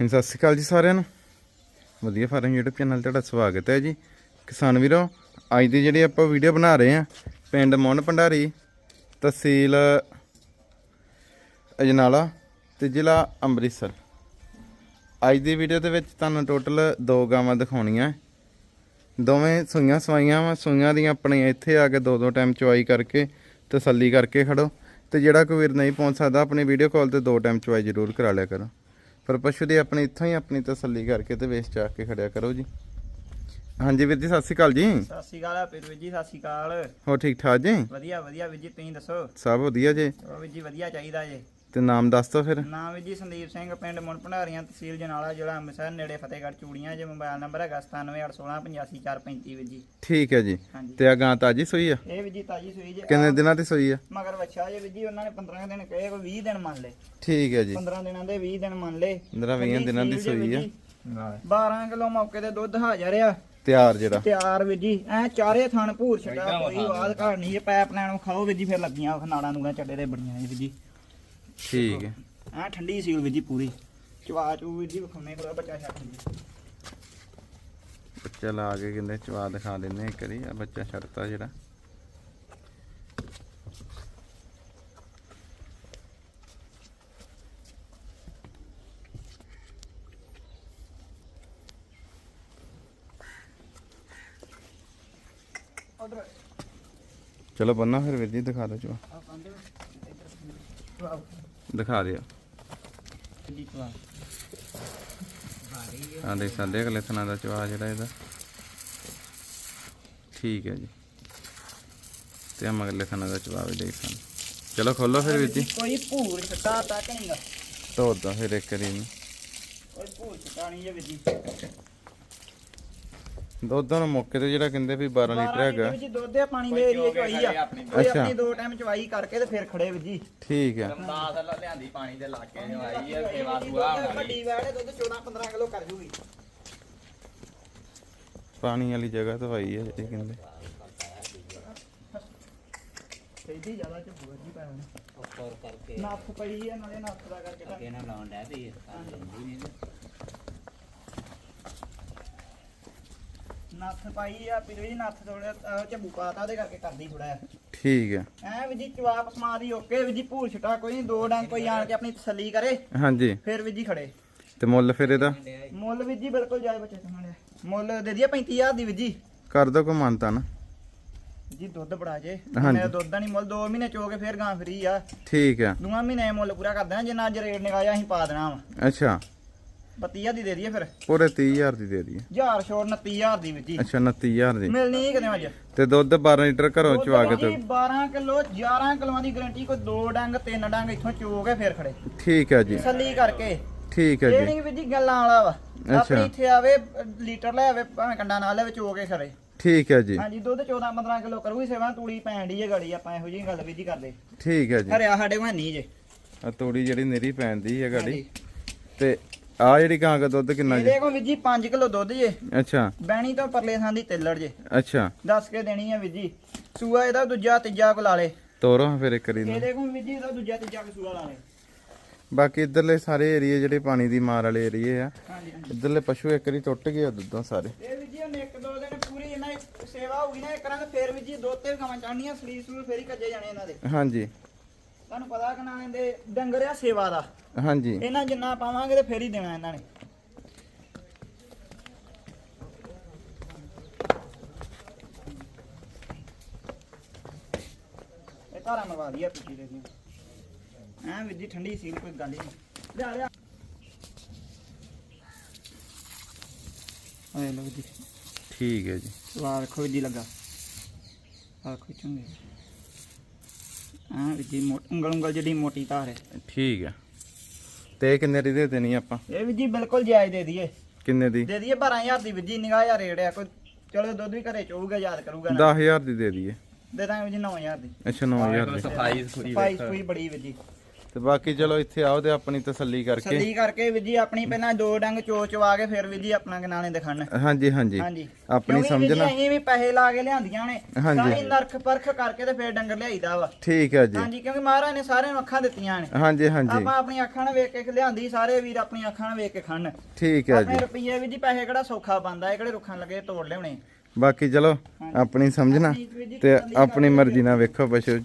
ਹਾਂਜੀ, ਸਤਿ ਸ਼੍ਰੀ ਅਕਾਲ ਜੀ ਸਾਰਿਆਂ ਨੂੰ। ਵਧੀਆ ਫਾਰਮ YouTube ਚੈਨਲ ਤੁਹਾਡਾ ਸਵਾਗਤ ਹੈ ਜੀ। ਕਿਸਾਨ ਵੀਰੋ, ਅੱਜ ਦੀ ਜਿਹੜੀ ਆਪਾਂ ਵੀਡੀਓ ਬਣਾ ਰਹੇ ਹਾਂ, ਪਿੰਡ ਮੋਹਨ ਭੰਡਾਰੀ, ਤਹਿਸੀਲ ਅਜਨਾਲਾ ਤੇ ਜ਼ਿਲ੍ਹਾ ਅੰਮ੍ਰਿਤਸਰ। ਅੱਜ ਦੀ ਵੀਡੀਓ ਦੇ ਵਿੱਚ ਤੁਹਾਨੂੰ ਟੋਟਲ ਦੋ ਗਾਵਾਂ ਦਿਖਾਉਣੀਆਂ। ਦੋਵੇਂ ਸੂਈਆਂ ਸਵਾਈਆਂ ਵਾ, ਸੂਈਆਂ ਦੀਆਂ ਆਪਣੇ ਇੱਥੇ ਆ ਕੇ ਦੋ ਦੋ ਟਾਈਮ ਚੁਆਈ ਕਰਕੇ ਤਸੱਲੀ ਕਰਕੇ ਖੜੋ ਤੇ ਜਿਹੜਾ ਕੋਈ ਵੀਰ ਨਹੀਂ ਪਹੁੰਚ ਸਕਦਾ, ਆਪਣੀ ਵੀਡੀਓ ਕਾਲ ਤੇ ਦੋ ਟਾਈਮ ਚੁਆਈ ਜ਼ਰੂਰ ਕਰਾ ਲਿਆ ਕਰੋ। ਪਰ ਪਸ਼ੂ ਦੀ ਆਪਣੀ ਇੱਥੋਂ ਹੀ ਆਪਣੀ ਤਸੱਲੀ ਕਰਕੇ ਤੇ ਵੇਚ ਚਾ ਕੇ ਖੜਿਆ ਕਰੋ ਜੀ। ਹਾਂਜੀ ਵੀਰ ਜੀ ਸਤਿ ਸ਼੍ਰੀ ਅਕਾਲ ਜੀ। ਸਤਿ ਸ਼੍ਰੀ ਅਕਾਲ ਵੀਰ ਜੀ ਸਤਿ ਸ਼੍ਰੀ ਅਕਾਲ। ਹੋ ਠੀਕ ਠਾਕ ਜੀ? ਵਧੀਆ ਵਧੀਆ ਵੀਰ ਜੀ ਤੁਸੀਂ ਦੱਸੋ? ਸਭ ਵਧੀਆ ਜੀ। ਵੀਰ ਜੀ ਵਧੀਆ ਚਾਹੀਦਾ ਜੇ। ਤੇ ਨਾਮ ਦੱਸ ਦਿਓ ਫਿਰ। ਨਾਮ ਜੀ ਸੰਦੀਪ ਸਿੰਘ ਪਿੰਡ ਮੁੰਡ ਭੰਡਾਰੀਆਂ ਤਹਿਸੀਲ ਜਨਾਲਾ ਜ਼ਿਲ੍ਹਾ ਅੰਮ੍ਰਿਤਸਰ ਨੇੜੇ ਫਤਿਹਗੜ੍ਹ ਚੂੜੀਆਂ ਜੇ ਮੋਬਾਈਲ ਨੰਬਰ ਹੈਗਾ 9781685435 ਵੀਰ ਜੀ। ਠੀਕ ਹੈ ਜੀ। ਹਾਂਜੀ। ਤੇ ਆ ਗਾਂ ਤਾਜੀ ਸੂਈ ਆ? ਇਹ ਵੀਰ ਜੀ ਤਾਜੀ ਸੂਈ ਜੇ। ਕਿੰਨੇ ਦਿਨਾਂ ਦੀ ਸੂਈ ਆ? ਮਗਰ ਬੱਚਾ ਜੇ ਵੀਰ ਜੀ ਉਹਨਾਂ ਨੇ 15 ਦਿਨ ਕਹੇ ਕੋਈ 20 ਦਿਨ ਮੰਨ ਲਏ। ਠੀਕ ਹੈ ਜੀ। 15 ਦਿਨਾਂ ਦੇ 20 ਦਿਨ ਮੰਨ ਲਏ। 15 20 ਦਿਨਾਂ ਦੀ ਸੂਈ ਆ। 12 ਕਿਲੋ ਮੌਕੇ ਤੇ ਦੁੱਧ ਹਾਜ਼ਰ ਆ। ਤਿਆਰ ਜਿਹੜਾ। ਤਿਆਰ ਵੀਰ ਜੀ। ਐ ਚਾਰੇ ਥਣ ਭੂਰ ਛੱਡਾ ਕੋਈ ਬਾਤ ਘਾੜ ਨਹੀਂ ਇਹ ਪੈਪ ਲੈਣ ਨੂੰ ਖਾਓ ਵੀਰ ਜੀ ਫਿਰ ਲੱਗੀਆਂ ਉਹ ਨਾੜਾਂ ਨੂੜਾਂ ਚੱਡੇ ਦੇ ਬੜੀਆਂ ਨੇ ਵੀਰ ਜੀ। ਠੀਕ ਹੈ। ਆ ਠੰਡੀ ਸੀਲ ਵੀਰ ਜੀ ਪੂਰੀ। ਚਵਾ ਚੂ ਵੀਰ ਜੀ ਵਿਖਾਉਣੇ ਕੋਲ ਬੱਚਾ ਛੱਡ ਜੀ ਬੱਚਾ ਲਾ ਕੇ ਕਹਿੰਦੇ ਚਵਾ ਦਿਖਾ ਦਿੰਦੇ ਇੱਕ ਵਾਰੀ ਆ ਬੱਚਾ ਛੱਡਤਾ ਜਿਹੜਾ। ਚਲੋ ਬੰਨਾ ਫਿਰ ਵੀਰ ਜੀ ਦਿਖਾ ਦਿਓ ਚਵਾ। ਦਿਖਾ ਦਿਓ। ਆ? ਦੇਖ ਸਕਦੇ ਅਗਲੇ ਥਣਾ ਦਾ ਚਵਾ ਜਿਹੜਾ ਇਹਦਾ। ਠੀਕ ਹੈ ਜੀ। ਤੇ ਆ ਮਗਲੇ ਥਣਾ ਦਾ ਚਵਾ ਵੀ ਦੇਖ ਸਕਦੇ ਚਲੋ ਖੋਲੋ ਫਿਰ ਵੀਰ ਜੀ। ਕੋਈ ਭੂਰ ਛੱਡਾ ਤੱਕ ਨਹੀਂਗਾ ਧੋ ਦੋ ਫਿਰ ਇੱਕ ਇਹਨੂੰ। ਕੋਈ ਭੂਰ ਨਹੀਂ ਜੇ ਵੀਰ ਜੀ। ਦੁੱਧ ਨੂੰ ਮੌਕੇ ਤੇ ਜਿਹੜਾ ਕਹਿੰਦੇ ਵੀ 12 ਲੀਟਰ ਹੈਗਾ। ਵਿੱਚ ਦੁੱਧ ਦੇ ਪਾਣੀ ਦੇ ਏਰੀਏ ਚ ਆਈ ਆ ਕੋਈ ਅੱਛਾ। ਆਪਣੀ ਦੋ ਟਾਈਮ ਚਵਾਈ ਕਰਕੇ ਤੇ ਫਿਰ ਖੜੇ ਵੀਰ ਜੀ। ਠੀਕ ਹੈ ਰਮਦਾਸ ਲਿਆਂਦੀ ਪਾਣੀ ਦੇ ਲਾਕੇ ਨੂੰ ਆਈ ਹੈ ਇਹ ਸੇਵਾ ਸੁਆ ਵੱਡੀ ਵੈੜ ਦੁੱਧ 14 15 ਕਿਲੋ ਕਰ ਜੂਗੀ। ਪਾਣੀ ਵਾਲੀ ਜਗ੍ਹਾ ਤੋਂ ਆਈ ਹੈ ਜਿਹੜੀ ਕਹਿੰਦੇ। ਸੈਦੀ ਜ਼ਿਆਦਾ ਚ ਬੂਰ ਜੀ ਪਾਇਆ ਉੱਪਰ ਕਰਕੇ। ਨੱਥ ਪਈ ਆ ਨਾਲੇ ਨੱਥ ਦਾ ਕਰਕੇ ਅੱਗੇ ਨਾ ਲਾਉਣ ਡੈ ਪਈ ਹੈ ਤਾਂ ਲੰਬੀ ਨਹੀਂ ਨੱਥ ਪਾਈ ਆ ਪੀਰ ਜੀ ਨੱਥ ਥੋੜਾ ਝੱਬੂ ਪਾਤਾ ਉਹਦੇ ਕਰਕੇ ਕਰਦੀ ਥੋੜਾ ਠੀਕ ਹੈ। ਐ ਵੀ ਜੀ ਚਵਾਪ ਸਮਾ ਦੀ ਓਕੇ ਵੀ ਜੀ ਭੂਰ ਛਟਾ ਕੋਈ ਨਹੀਂ ਦੋ ਡੰਗ ਕੋਈ ਆਣ ਕੇ ਆਪਣੀ ਤਸੱਲੀ ਕਰੇ ਹਾਂਜੀ। ਫਿਰ ਵੀ ਜੀ ਖੜੇ। ਤੇ ਮੁੱਲ ਫਿਰ ਇਹਦਾ? ਮੁੱਲ ਵੀ ਜੀ ਬਿਲਕੁਲ ਜਾਇਜ਼ ਬੱਚੇ ਤੁਹਾਨੂੰ ਮੁੱਲ ਦੇ ਦਈਏ 35000 ਦੀ ਵੀ ਜੀ। ਕਰ ਦੋ ਕੋ ਮੰਨਤਾ ਨਾ? ਜੀ ਦੁੱਧ ਬੜਾ ਜੇ। ਮੇਰਾ ਦੁੱਧ ਦਾ ਨਹੀਂ ਮੁੱਲ 2 ਮਹੀਨੇ ਚੋ ਕੇ ਫਿਰ ਗਾਂ ਫਰੀ ਆ। ਠੀਕ ਹੈ ਦੂਆਂ ਮਹੀਨੇ ਮੁੱਲ ਪੂਰਾ ਕਰ ਦੇਣਾ ਜਿੰਨਾ ਅੱਜ ਰੇਟ ਨਿਕਾਇਆ ਅਸੀਂ ਪਾ ਦੇਣਾ ਵਾ। ਅੱਛਾ। 32000 ਦੀ ਦੇ ਦਈਏ ਫਿਰ। ਪੂਰੇ 30000 ਦੀ ਦੇ ਦਈਏ। ਹਜ਼ਾਰ ਛੋੜ 29000 ਦੀ ਵੀ ਜੀ। ਅੱਛਾ 29000 ਦੀ। ਮਿਲਣੀ ਕਿਤੇ ਅੱਜ। ਤੇ ਦੁੱਧ 12 ਲੀਟਰ ਘਰੋਂ ਚਵਾ ਕੇ ਤੇ 12 ਕਿਲੋ 11 ਕਿਲੋਆਂ ਦੀ ਗਾਰੰਟੀ ਕੋਈ ਦੋ ਡੰਗ ਤਿੰਨ ਡੰਗ ਇੱਥੋਂ ਚੋ ਕੇ ਫਿਰ ਖੜੇ। ਠੀਕ ਹੈ ਜੀ। ਤਸੱਲੀ ਕਰਕੇ। ਠੀਕ ਹੈ ਜੀ। ਨਹੀਂ ਵੀ ਜੀ ਗੱਲਾਂ ਵਾਲਾ ਵਾ। ਅੱਛਾ। ਆਪਣੀ ਇੱਥੇ ਆਵੇ ਲੀਟਰ ਲੈ ਆਵੇ ਭਾਵੇਂ ਕੰਡਾ ਨਾਲ ਲੈ ਵਿੱਚ ਹੋ ਕੇ ਖੜੇ। ਠੀਕ ਹੈ ਜੀ। ਹਾਂਜੀ ਦੁੱਧ 14 15 ਕਿਲੋ ਕਰੂਗੀ ਸੇਵਾ ਤੂੜੀ ਪੈਣ ਦੀ ਹੈ ਗਾੜੀ ਆਪਾਂ ਇਹੋ ਜਿਹੀ ਗੱਲ ਵੀ ਜੀ ਕਰਦੇ। ਠੀਕ ਹੈ ਜੀ। ਹਰਿਆ ਸਾਡੇ ਕੋਲ ਨਹੀਂ ਜੇ। ਆ ਤੋੜੀ ਜਿਹੜੀ ਨੇਰੀ ਪੈਂਦੀ ਹੈ ਗਾੜੀ। ਤੇ ਆ ਜਿਹੜੀ ਗਾਂ ਦਾ ਦੁੱਧ ਕਿੰਨਾ ਜੀ ਇਹਦੇ ਕੋਲ ਵੀ ਜੀ 5 ਕਿਲੋ ਦੁੱਧ ਜੇ। ਅੱਛਾ। ਬੈਣੀ ਤੋਂ ਪਰਲੇ ਥਾਂ ਦੀ ਤਿੱਲੜ ਜੇ। ਅੱਛਾ। ਦੱਸ ਕੇ ਦੇਣੀ ਹੈ ਵੀ ਜੀ। ਸੂਆ ਇਹਦਾ ਦੂਜਾ ਤੀਜਾ ਕੋ ਲਾ ਲੇ। ਤੋਰੋ ਫਿਰ ਇੱਕ ਵਾਰੀ ਨੂੰ ਇਹਦੇ ਕੋਲ ਵੀ ਜੀ ਇਹਦਾ ਦੂਜਾ ਤੀਜਾ ਕੋ ਸੂਆ ਲਾ ਲੇ। ਬਾਕੀ ਇਧਰਲੇ ਸਾਰੇ ਏਰੀਏ ਜਿਹੜੇ ਪਾਣੀ ਦੀ ਮਾਰ ਵਾਲੇ ਏਰੀਏ ਆ ਇਧਰਲੇ ਪਸ਼ੂ ਇੱਕ ਵਾਰੀ ਟੁੱਟ ਗਏ ਆ ਦੁੱਧੋਂ ਸਾਰੇ। ਇਹ ਵੀ ਜੀ ਉਹਨੇ ਇੱਕ ਦੋ ਦਿਨ ਪੂਰੀ ਇਹਨਾਂ ਸੇਵਾ ਹੋਊਗੀ ਨਾ ਕਰਾਂਗੇ ਫੇਰ ਵੀ ਜੀ ਦੋ ਤੇ ਗਾਵਾਂ ਚਾਹਣੀਆਂ ਸਰੀਰ ਸੂਰ ਫੇਰ ਹੀ ਕੱਜੇ ਜਾਣੇ ਇਹਨਾਂ ਦੇ। ਹਾਂਜੀ। ਤੁਹਾਨੂੰ ਪਤਾ ਕਿ ਨਾ ਇਹਦੇ ਡੰਗਰ ਆ ਸੇਵਾ ਦਾ। ਹਾਂਜੀ। ਇਹਨਾਂ ਜਿੰਨਾ ਪਾਵਾਂਗੇ ਤੇ ਫੇਰ ਹੀ ਦੇਣਾ ਇਹਨਾਂ ਨੇ। ਇਹ ਧਾਰਾ ਮਰਵਾ ਦਿਆ ਪਿੱਛੇ ਦੇ ਦੀਆਂ। ਐਂ ਠੰਡੀ ਸੀ ਕੋਈ ਗੱਲ ਹੀ ਨਹੀਂ। ਲਿਆ ਲਿਆ। ਆਏ ਲੋ ਜੀ। ਠੀਕ ਹੈ ਜੀ। ਸਵਾਦ ਦੇਖੋ ਜੀ ਲੱਗਾ। ਆ ਕੋਈ ਚੰਗੇ ਆ ਜੀ ਮੋਟ ਉਂਗਲ ਉਂਗਲ ਜਿਹੜੀ ਮੋਟੀ ਧਾਰ ਹੈ। ਠੀਕ ਹੈ। ਤੇ ਕਿੰਨੇ ਦੀ ਦੇ ਦੇਣੀ ਆਪਾਂ? ਇਹ ਵੀ ਜੀ ਬਿਲਕੁਲ ਜਾਇਜ਼ ਦੇ ਦਈਏ। ਕਿੰਨੇ ਦੀ? ਦੇ ਦਈਏ 12000 ਦੀ ਵਿੱਜੀ ਨਿਗਾਹ ਯਾਰ ਰੇਟ ਆ ਕੋਈ ਚਲੋ ਦੁੱਧ ਵੀ ਘਰੇ ਚੋਊਗਾ ਯਾਦ ਕਰੂਗਾ ਨਾ। 10000 ਦੀ ਦੇ ਦਈਏ। ਦੇ ਦਾਂਗੇ ਜੀ 9000 ਦੀ। ਅੱਛਾ 9000 ਦੀ। ਸਫ਼ਾਈ ਸੂਈ ਬੜੀ ਵਿੱਜੀ ਤੇ ਬਾਕੀ ਚਲੋ ਇੱਥੇ ਆਓ ਤੇ ਆਪਣੀ ਤਸੱਲੀ ਕਰਕੇ। ਸੱਲੀ ਕਰਕੇ ਵੀਰ ਜੀ ਆਪਣੀ ਪਹਿਲਾਂ ਦੋ ਡੰਗ ਚੋ ਚਵਾ ਕੇ ਫਿਰ ਵੀਰ ਜੀ ਆਪਣਾ ਗਨਾਣੇ ਦਿਖਾਣ। ਹਾਂਜੀ ਹਾਂਜੀ। ਹਾਂਜੀ। ਆਪਣੀ ਕਿਉਂਕਿ ਵੀਰ ਜੀ ਸਮਝਣਾ ਅਸੀਂ ਵੀ ਪੈਸੇ ਲਾ ਕੇ ਲਿਆਂਦੀਆਂ ਨੇ ਹਾਂਜੀ। ਸਾਰੀ ਨਰਖ ਪਰਖ ਕਰਕੇ ਤੇ ਫਿਰ ਡੰਗਰ ਲਿਆਈਦਾ ਵਾ। ਠੀਕ ਹੈ ਜੀ। ਹਾਂਜੀ ਕਿਉਂਕਿ ਮਹਾਰਾਜ ਨੇ ਸਾਰਿਆਂ ਨੂੰ ਅੱਖਾਂ ਦਿੱਤੀਆਂ ਨੇ। ਹਾਂਜੀ ਹਾਂਜੀ। ਆਪਾਂ ਆਪਣੀਆਂ ਅੱਖਾਂ ਨਾਲ ਵੇਖ ਕੇ ਲਿਆਂਦੀ ਸਾਰੇ ਵੀਰ ਆਪਣੀਆਂ ਅੱਖਾਂ ਨਾਲ ਵੇਖ ਕੇ ਖਾਣ ਠੀਕ ਹੈ ਆਪਣੇ ਜੀ। ਰੁਪਈਏ ਵੀ ਜੀ ਪੈਸੇ ਕਿਹੜਾ ਸੌਖਾ ਬੰਦਾ ਇਹ ਕਿਹੜੇ ਰੁੱਖਾਂ ਲੱਗੇ ਤੋੜ ਲਿਆਉਣੇ। ਬਾਕੀ ਚਲੋ ਆਪਣੀ ਸਮਝਣਾ ਆਪਣੀ ਤੇ ਆਪਣੀ ਮਰਜ਼ੀ ਨਾਲ ਵੇਖੋ ਪਸ਼ੂ ਜੀ।